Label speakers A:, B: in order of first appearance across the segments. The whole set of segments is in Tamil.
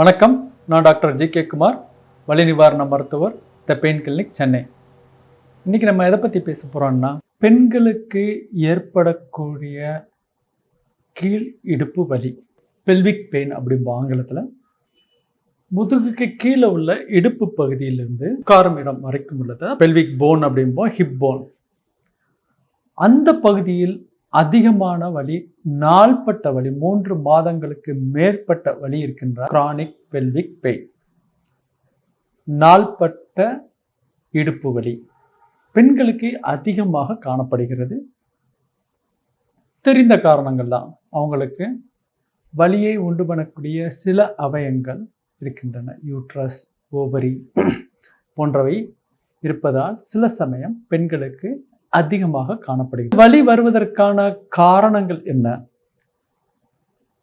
A: வணக்கம். நான் டாக்டர் ஜி கே குமார் வலி நிவாரண மருத்துவர் த பெயின் கிளினிக் சென்னை. இன்னைக்கு நம்ம எதை பற்றி பேச போகிறோம்னா பெண்களுக்கு ஏற்படக்கூடிய கீழ் இடுப்பு வலி பெல்விக் பெயின் அப்படிம்பா ஆங்கிலத்தில். முதுகுக்கு கீழே உள்ள இடுப்பு பகுதியிலிருந்து உட்காரும் இடம் வரைக்கும் உள்ளது. பெல்விக் போன் அப்படிம்போம் ஹிப் போன் அந்த பகுதியில் அதிகமான வலி நாள்பட்ட வலி மூன்று மாதங்களுக்கு மேற்பட்ட வலி இருக்கின்ற கிரானிக் பெல்விக் பெயின் நாள்பட்ட இடுப்பு வலி. பெண்களுக்கு அதிகமாக காணப்படுகிறது. தெரிந்த காரணங்கள் தான் அவங்களுக்கு வலியை உண்டு பண்ணக்கூடிய சில அவயங்கள் இருக்கின்றன. யூட்ரஸ் ஓவரி போன்றவை இருப்பதால் சில சமயம் பெண்களுக்கு அதிகமாக காணப்படுகிறது. வலி வருவதற்கான காரணங்கள் என்ன?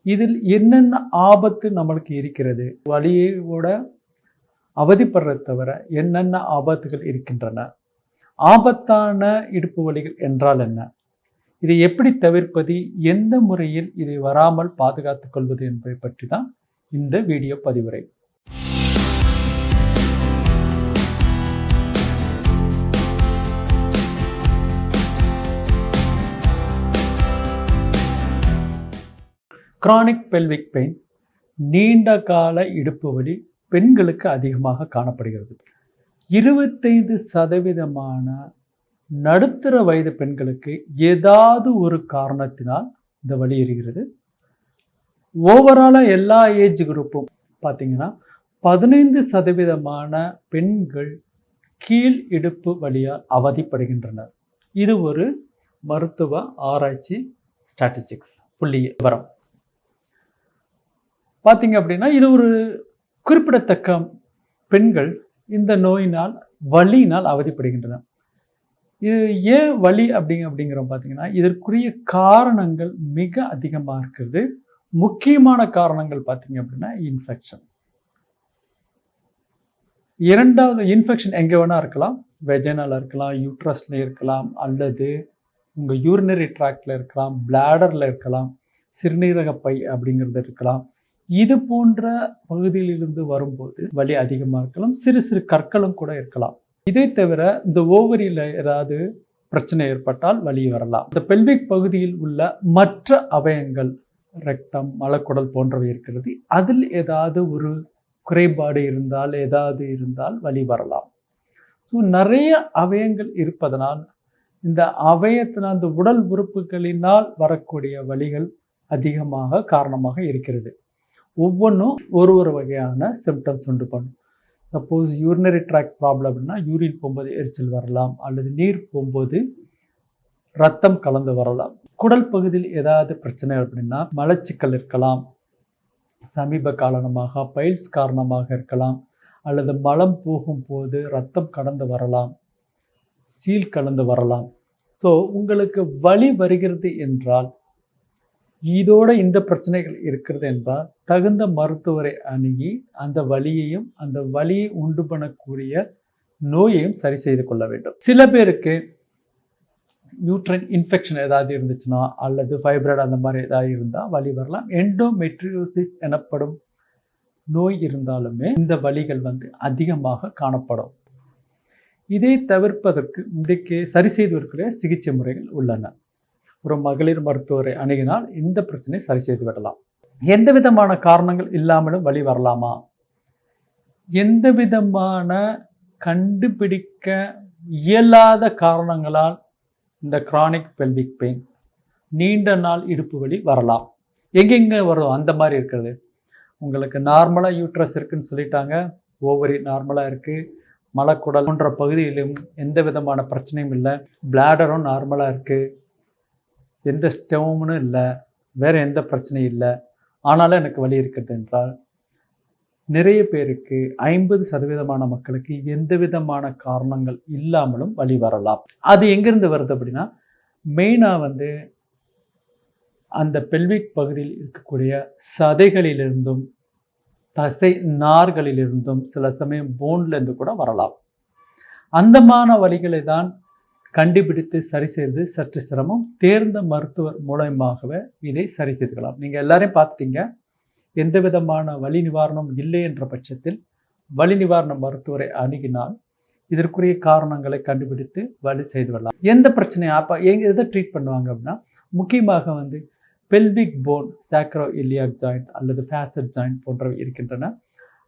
A: இதில் என்னென்ன ஆபத்து நம்மளுக்கு இருக்கிறது? வலியோட அவதிப்படுறத தவிர என்னென்ன ஆபத்துகள் இருக்கின்றன? ஆபத்தான இடுப்பு வலிகள் என்றால் என்ன? இதை எப்படி தவிர்ப்பது? எந்த முறையில் இதை வராமல் பாதுகாத்துக் கொள்வது என்பதை பற்றி தான் இந்த வீடியோ பதிவுரை. கிரானிக் பெல்விக் பெயின் நீண்ட கால இடுப்பு வலி பெண்களுக்கு அதிகமாக காணப்படுகிறது. இருபத்தைந்து சதவீதமான நடுத்தர வயது பெண்களுக்கு ஏதாவது ஒரு காரணத்தினால் இந்த வலி இருக்கிறது ஓவராலாக எல்லா ஏஜ் குரூப்பும் பார்த்தீங்கன்னா பதினைந்து சதவீதமான பெண்கள் கீழ் இடுப்பு வழியால் அவதிப்படுகின்றனர். இது ஒரு மருத்துவ ஆராய்ச்சி ஸ்டாட்டிஸ்டிக்ஸ் புள்ளி விவரம் பார்த்தீங்க அப்படின்னா இது ஒரு குறிப்பிடத்தக்க பெண்கள் இந்த நோயினால் வலியினால் அவதிப்படுகின்றன இது ஏன் வலி அப்படிங்க அப்படிங்கிறோம் பார்த்தீங்கன்னா இதற்குரிய காரணங்கள் மிக அதிகமாக இருக்கிறது. முக்கியமான காரணங்கள் பார்த்தீங்க அப்படின்னா இன்ஃபெக்ஷன் இரண்டாவது இன்ஃபெக்ஷன் எங்கே வேணால் இருக்கலாம். வெஜனால் இருக்கலாம் யூட்ரஸ்ல இருக்கலாம் அல்லது உங்கள் யூரினரி ட்ராக்டில் இருக்கலாம் பிளாடரில் இருக்கலாம் சிறுநீரக பை அப்படிங்கிறது இருக்கலாம். இது போன்ற பகுதியிலிருந்து வரும்போது வலி அதிகமாக இருக்கலாம். சிறு சிறு கற்களும் கூட இருக்கலாம். இதை தவிர இந்த ஓவரியில் ஏதாவது பிரச்சனை ஏற்பட்டால் வலி வரலாம். இந்த பெல்விக் பகுதியில் உள்ள மற்ற அவயங்கள் ரெக்டம் மலக்குடல் போன்றவை இருக்கிறது. அதில் ஏதாவது ஒரு குறைபாடு இருந்தால் ஏதாவது இருந்தால் வலி வரலாம். ஸோ நிறைய அவயங்கள் இருப்பதனால் இந்த அவயத்தினால் அந்த உடல் உறுப்புகளினால் வரக்கூடிய வலிகள் அதிகமாக காரணமாக இருக்கிறது. ஒவ்வொன்றும் ஒரு ஒரு வகையான சிம்டம்ஸ் உண்டு பண்ணும். சப்போஸ் யூரினரி ட்ராக் ப்ராப்ளம் அப்படின்னா யூரின் போகும்போது எரிச்சல் வரலாம் அல்லது நீர் போகும்போது ரத்தம் கலந்து வரலாம். குடல் பகுதியில் ஏதாவது பிரச்சனை அப்படின்னா மலச்சிக்கல் இருக்கலாம் சமீப காரணமாக பைல்ஸ் காரணமாக இருக்கலாம் அல்லது மலம் போகும்போது ரத்தம் கடந்து வரலாம் சீல் கலந்து வரலாம். ஸோ உங்களுக்கு வலி வருகிறது என்றால் இதோட இந்த பிரச்சனைகள் இருக்கிறது என்றால் தகுந்த மருத்துவரை அணுகி அந்த வலியையும் அந்த வலியை உண்டு பண்ணக்கூடிய நோயையும் சரி செய்து கொள்ள வேண்டும். சில பேருக்கு யூட்ரன் இன்ஃபெக்ஷன் ஏதாவது இருந்துச்சுன்னா அல்லது ஃபைப்ராய்டு அந்த மாதிரி ஏதாவது இருந்தால் வலி வரலாம். எண்டோமெட்ரியோசிஸ் எனப்படும் நோய் இருந்தாலுமே இந்த வலிகள் வந்து அதிகமாக காணப்படும். இதை தவிர்ப்பதற்கு இன்றைக்கு சரி செய்வதற்குரிய சிகிச்சை முறைகள் உள்ளன. ஒரு மகளிர் மருத்துவரை அணுகினால் இந்த பிரச்சனை சரி செய்து விடலாம். எந்த விதமான காரணங்கள் இல்லாமலும் வழி வரலாமா? எந்த விதமான கண்டுபிடிக்க இயலாத காரணங்களால் இந்த கிரானிக் பெல்விக் பெயின் நீண்ட நாள் இடுப்பு வலி வரலாம். எங்கெங்கே வரும்? அந்த மாதிரி இருக்கிறது. உங்களுக்கு நார்மலாக யூட்ரஸ் இருக்குன்னு சொல்லிட்டாங்க. ஓவரி நார்மலாக இருக்குது மலக்குடல் போன்ற பகுதியிலும் எந்த விதமான பிரச்சனையும் இல்லை. பிளாடரும் நார்மலாக இருக்குது எந்த ஸ்டெவம்னு இல்லை வேறு எந்த பிரச்சனையும் இல்லை. ஆனாலும் எனக்கு வழி இருக்கிறது என்றால் நிறைய பேருக்கு ஐம்பது சதவீதமான மக்களுக்கு எந்த விதமான காரணங்கள் இல்லாமலும் வழி வரலாம். அது எங்கேருந்து வருது அப்படின்னா மெயினாக வந்து அந்த பெல்விக் பகுதியில் இருக்கக்கூடிய சதைகளிலிருந்தும் தசை நார்களிலிருந்தும் சில சமயம் போன்லேருந்து கூட வரலாம். அந்தமான வழிகளை தான் கண்டுபிடித்து சரி செய்வது சற்று சிரமம் தேர்ந்த மருத்துவர் மூலயமாகவே இதை சரி செய்துக்கலாம். நீங்கள் எல்லாரையும் பார்த்துட்டீங்க. எந்த விதமான வலி நிவாரணம் இல்லை என்ற பட்சத்தில் வலி நிவாரண மருத்துவரை அணுகினால் இதற்குரிய காரணங்களை கண்டுபிடித்து வழி செய்து வரலாம். எந்த பிரச்சனையும் அப்போ எங்க எதை ட்ரீட் பண்ணுவாங்க அப்படின்னா முக்கியமாக வந்து pelvic bone sacroiliac joint அல்லது ஃபேசட் ஜாயிண்ட் போன்றவை இருக்கின்றன.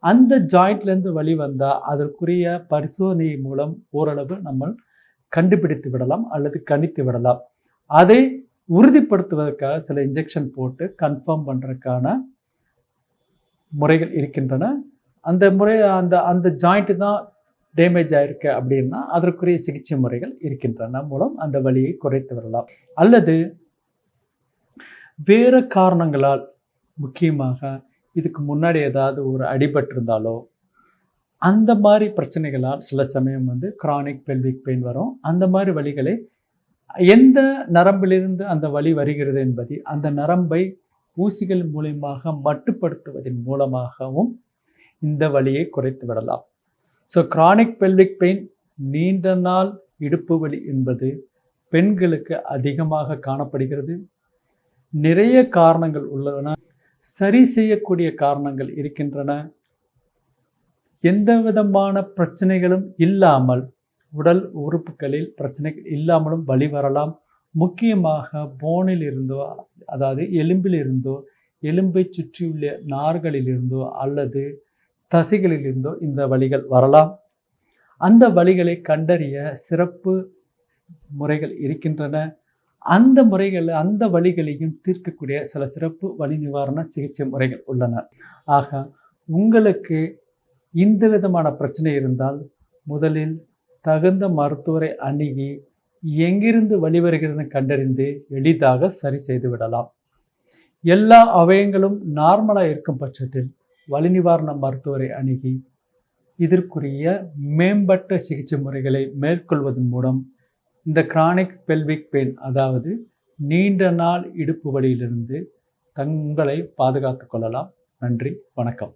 A: அந்த ஜாயிண்ட்லேருந்து வழி வந்தால் அதற்குரிய பரிசோதனை மூலம் ஓரளவு நம்ம கண்டுபிடித்து விடலாம் அல்லது கணித்து விடலாம். அதை உறுதிப்படுத்துவதற்காக சில இன்ஜெக்ஷன் போட்டு கன்ஃபார்ம் பண்ணுறதுக்கான முறைகள் இருக்கின்றன. அந்த முறை அந்த அந்த ஜாயிண்ட்டு தான் டேமேஜ் ஆயிருக்கு அப்படின்னா அதற்குரிய சிகிச்சை முறைகள் இருக்கின்றன மூலம் அந்த வலியை குறைத்து வரலாம் அல்லது வேறு காரணங்களால் முக்கியமாக இதுக்கு முன்னாடி ஏதாவது ஒரு அடிபட்டிருந்தாலோ அந்த மாதிரி பிரச்சனைகளால் சில சமயம் வந்து கிரானிக் பெல்விக் பெயின் வரும். அந்த மாதிரி வழிகளை எந்த நரம்பிலிருந்து அந்த வழி வருகிறது என்பதை அந்த நரம்பை ஊசிகள் மூலியமாக மட்டுப்படுத்துவதன் மூலமாகவும் இந்த வழியை குறைத்து விடலாம். ஸோ கிரானிக் பெல்விக் பெயின் நீண்ட நாள் இடுப்பு வலி என்பது பெண்களுக்கு அதிகமாக காணப்படுகிறது. நிறைய காரணங்கள் உள்ளன. சரி செய்யக்கூடிய காரணங்கள் இருக்கின்றன. எந்த விதமான பிரச்சனைகளும் இல்லாமல் உடல் உறுப்புகளில் பிரச்சனைகள் இல்லாமலும் வழி வரலாம் முக்கியமாக போனில் இருந்தோ அதாவது எலும்பில் இருந்தோ எலும்பை சுற்றியுள்ள நார்களில் இருந்தோ அல்லது தசைகளில் இருந்தோ இந்த வழிகள் வரலாம். அந்த வழிகளை கண்டறிய சிறப்பு முறைகள் இருக்கின்றன. அந்த முறைகள் அந்த வழிகளையும் தீர்க்கக்கூடிய சில சிறப்பு வலி நிவாரண சிகிச்சை முறைகள் உள்ளன. ஆக உங்களுக்கு இந்த விதமான பிரச்சனை இருந்தால் முதலில் தகுந்த மருத்துவரை அணுகி எங்கிருந்து வழிவருகிறது கண்டறிந்து எளிதாக சரி செய்து விடலாம். எல்லா அவயங்களும் நார்மலாக இருக்கும் பட்சத்தில் வலி நிவாரண மருத்துவரை அணுகி இதற்குரிய மேம்பட்ட சிகிச்சை முறைகளை மேற்கொள்வதன் மூலம் இந்த கிரானிக் பெல்விக் பெயின் அதாவது நீண்ட நாள் இடுப்பு வழியிலிருந்து தங்களை பாதுகாத்து கொள்ளலாம். நன்றி வணக்கம்.